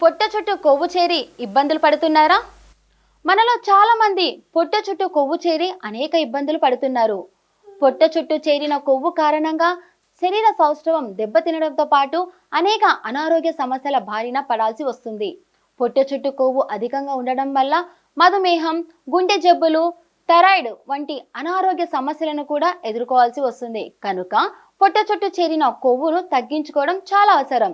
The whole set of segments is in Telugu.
పొట్ట చుట్టూ కొవ్వు చేరి ఇబ్బందులు పడుతున్నారా? మనలో చాలామంది పొట్ట చుట్టూ కొవ్వు చేరి అనేక ఇబ్బందులు పడుతున్నారు. పొట్ట చుట్టూ చేరిన కొవ్వు కారణంగా శరీర సౌష్ఠవం దెబ్బతినడంతో పాటు అనేక అనారోగ్య సమస్యల బారిన పడాల్సి వస్తుంది. పొట్ట చుట్టూ కొవ్వు అధికంగా ఉండడం వల్ల మధుమేహం గుండె జబ్బులు థైరాయిడ్ వంటి అనారోగ్య సమస్యలను కూడా ఎదుర్కోవాల్సి వస్తుంది. కనుక పొట్ట చుట్టూ చేరిన కొవ్వును తగ్గించుకోవడం చాలా అవసరం.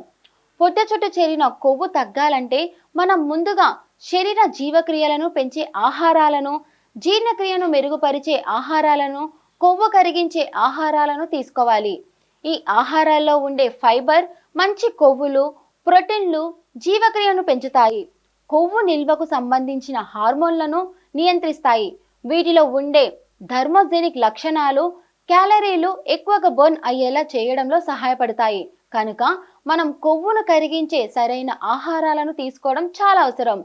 పొట్ట చుట్టూ చేరిన కొవ్వు తగ్గాలంటే మనం ముందుగా శరీర జీవక్రియలను పెంచే ఆహారాలను జీర్ణక్రియను మెరుగుపరిచే ఆహారాలను కొవ్వు కరిగించే ఆహారాలను తీసుకోవాలి. ఈ ఆహారాల్లో ఉండే ఫైబర్ మంచి కొవ్వులు ప్రోటీన్లు జీవక్రియను పెంచుతాయి. కొవ్వు నిల్వకు సంబంధించిన హార్మోన్లను నియంత్రిస్తాయి. వీటిలో ఉండే థర్మోజెనిక్ లక్షణాలు క్యాలరీలు ఎక్కువగా బర్న్ అయ్యేలా చేయడంలో సహాయపడతాయి. కనుక మనం కొవ్వును కరిగించే సరైన ఆహారాలను తీసుకోవడం చాలా అవసరం.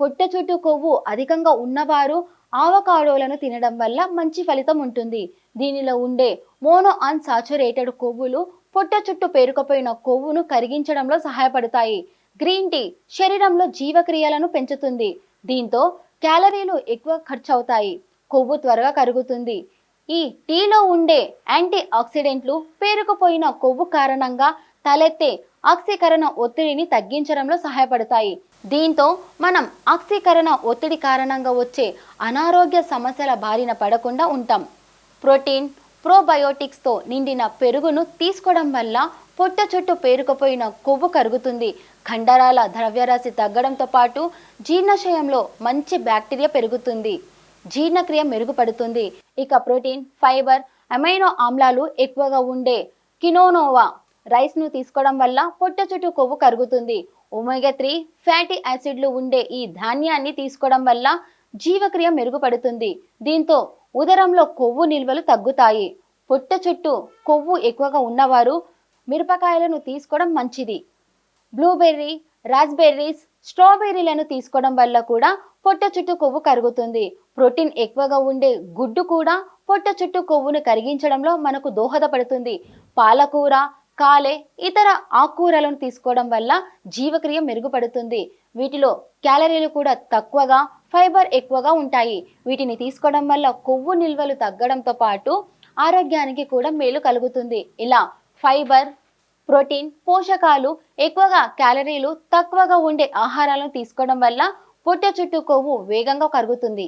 పొట్ట చుట్టూ కొవ్వు అధికంగా ఉన్నవారు ఆవకాడోలను తినడం వల్ల మంచి ఫలితం ఉంటుంది. దీనిలో ఉండే మోనో అన్సాచురేటెడ్ కొవ్వులు పొట్ట చుట్టూ పేరుకుపోయిన కొవ్వును కరిగించడంలో సహాయపడతాయి. గ్రీన్ టీ శరీరంలో జీవక్రియలను పెంచుతుంది. దీంతో క్యాలరీలు ఎక్కువ ఖర్చు అవుతాయి కొవ్వు త్వరగా కరుగుతుంది. ఈ టీలో ఉండే యాంటీ ఆక్సిడెంట్లు పేరుకుపోయిన కొవ్వు కారణంగా తలెత్తే ఆక్సీకరణ ఒత్తిడిని తగ్గించడంలో సహాయపడతాయి. దీంతో మనం ఆక్సీకరణ ఒత్తిడి కారణంగా వచ్చే అనారోగ్య సమస్యల బారిన పడకుండా ఉంటాం. ప్రోటీన్ ప్రోబయోటిక్స్తో నిండిన పెరుగును తీసుకోవడం వల్ల పొట్ట చుట్టూ పేరుకుపోయిన కొవ్వు కరుగుతుంది. కండరాల ద్రవ్యరాశి తగ్గడంతో పాటు జీర్ణశయంలో మంచి బ్యాక్టీరియా పెరుగుతుంది. జీర్ణక్రియ మెరుగుపడుతుంది. ఇక ప్రోటీన్ ఫైబర్ అమైనో ఆమ్లాలు ఎక్కువగా ఉండే కినోనోవా రైస్ను తీసుకోవడం వల్ల పొట్ట చుట్టూ కొవ్వు కరుగుతుంది. ఒమేగా త్రీ ఫ్యాటీ యాసిడ్లు ఉండే ఈ ధాన్యాన్ని తీసుకోవడం వల్ల జీవక్రియ మెరుగుపడుతుంది. దీంతో ఉదరంలో కొవ్వు నిల్వలు తగ్గుతాయి. పొట్ట చుట్టూ కొవ్వు ఎక్కువగా ఉన్నవారు మిరపకాయలను తీసుకోవడం మంచిది. బ్లూబెర్రీ రాస్బెర్రీస్ స్ట్రాబెర్రీలను తీసుకోవడం వల్ల కూడా పొట్ట చుట్టూ కొవ్వు కరుగుతుంది. ప్రోటీన్ ఎక్కువగా ఉండే గుడ్డు కూడా పొట్ట చుట్టూ కొవ్వును కరిగించడంలో మనకు దోహదపడుతుంది. పాలకూర కాలే ఇతర ఆకుకూరలను తీసుకోవడం వల్ల జీవక్రియ మెరుగుపడుతుంది. వీటిలో క్యాలరీలు కూడా తక్కువగా ఫైబర్ ఎక్కువగా ఉంటాయి. వీటిని తీసుకోవడం వల్ల కొవ్వు నిల్వలు తగ్గడంతో పాటు ఆరోగ్యానికి కూడా మేలు కలుగుతుంది. ఇలా ఫైబర్ ప్రోటీన్ పోషకాలు ఎక్కువగా క్యాలరీలు తక్కువగా ఉండే ఆహారాలను తీసుకోవడం వల్ల పొట్టె చుట్టూ కొవ్వు వేగంగా కరుగుతుంది.